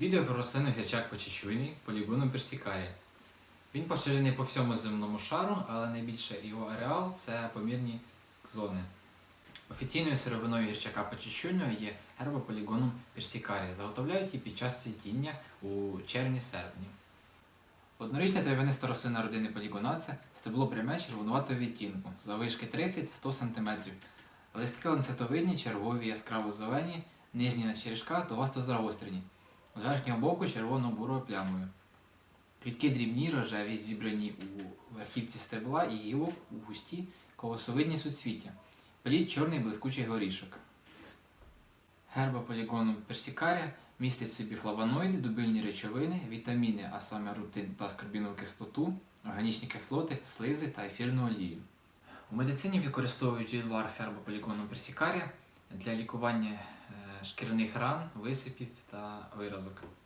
Відео про рослину гірчак почечуйний полігоном персікарія. Він поширений по всьому земному шару, але найбільше його ареал це помірні зони. Офіційною сировиною гірчака почечуйного є гербополігоном персікарія. Заготовляють її під час цвітіння у червні-серпні. Однорічна трав'яниста рослина родини полігонаця стебло пряме червонуватого відтінку, заввишки 30-100 см. Листки ланцетовидні, чергові, яскраво зелені, нижні на черешках довасто загострені. З верхнього боку червоно-бурою плямою. Квітки дрібні, рожеві, зібрані у верхівці стебла і гілок у густі колосовидні суцвіття. Плід чорний блискучий горішок. Герба полігоном персікарія містить в собі флавоноїди, дубильні речовини, вітаміни, а саме рутин та скорбінову кислоту, органічні кислоти, слизи та ефірну олію. У медицині використовують відвар гербополігону персікарія для лікування шкіряних ран, висипів та виразок.